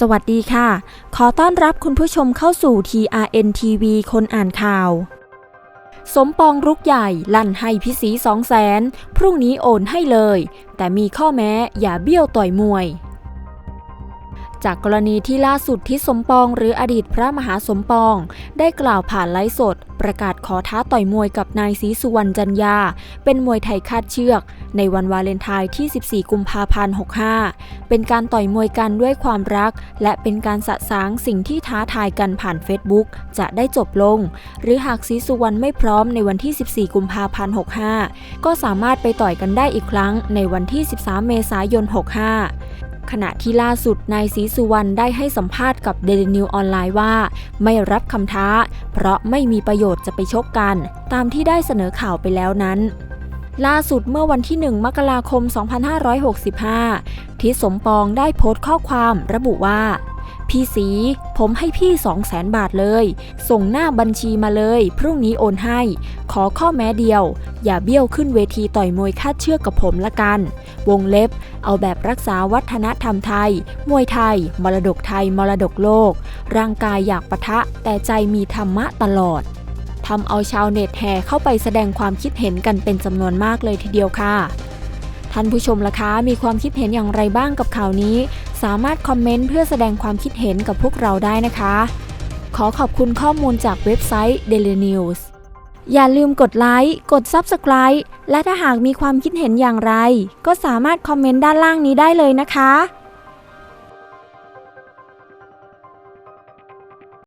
สวัสดีค่ะ ขอต้อนรับคุณผู้ชมเข้าสู่ TRN TV คนอ่านข่าว สมปองรุกใหญ่ ลั่นให้พี่สีสองแสน พรุ่งนี้โอนให้เลย แต่มีข้อแม้อย่าเบี้ยวต่อยมวย จากกรณีที่ล่าสุดที่สมปองหรืออดีตพระมหาสมปอง ได้กล่าวผ่านไลฟ์สด ประกาศขอท้าต่อยมวยกับนายศรีสุวรรณจันยา เป็นมวยไทยคาดเชือก ในวันวาเลนไทน์ที่ 14 กุมภาพันธ์ 65 เป็นการต่อยมวยกันด้วยความรัก และเป็นการสะสางสิ่งที่ท้าทายกันผ่านเฟซบุ๊กจะได้จบลง หรือหากศรีสุวรรณไม่พร้อมในวันที่ 14 กุมภาพันธ์ 65 ก็สามารถไปต่อยกันได้อีกครั้งในวันที่ 13 เมษายน 65 ขณะที่ล่าสุดนายศรีสุวรรณได้ให้สัมภาษณ์กับเดลินิวออนไลน์ว่า ไม่รับคำท้า เพราะไม่มีประโยชน์จะไปชกกัน ตามที่ได้เสนอข่าวไปแล้วนั้นล่าสุดเมื่อวันที่ 1 มกราคม 2565 ทิศสมปองได้โพสต์ข้อความระบุว่า พี่สี ผมให้พี่200,000บาทเลย ส่งหน้าบัญชีมาเลย พรุ่งนี้โอนให้ ขอข้อแม้เดียว อย่าเบี้ยวขึ้นเวทีต่อยมวยคาดเชือกกับผมละกัน วงเล็บ เอาแบบรักษาวัฒนธรรมไทย มวยไทย มรดกไทย มรดกโลก ร่างกายอยากปะทะ แต่ใจมีธรรมะตลอดทำเอาชาวเน็ตแห่เข้าไปแสดงความคิดเห็นกันเป็นจำนวนมากเลยทีเดียวค่ะ ท่านผู้ชมล่ะคะมีความคิดเห็นอย่างไรบ้างกับข่าวนี้ สามารถคอมเมนต์เพื่อแสดงความคิดเห็นกับพวกเราได้นะคะ ขอขอบคุณข้อมูลจากเว็บไซต์ Daily News อย่าลืมกดไลค์ กด Subscribe และถ้าหากมีความคิดเห็นอย่างไร ก็สามารถคอมเมนต์ด้านล่างนี้ได้เลยนะคะ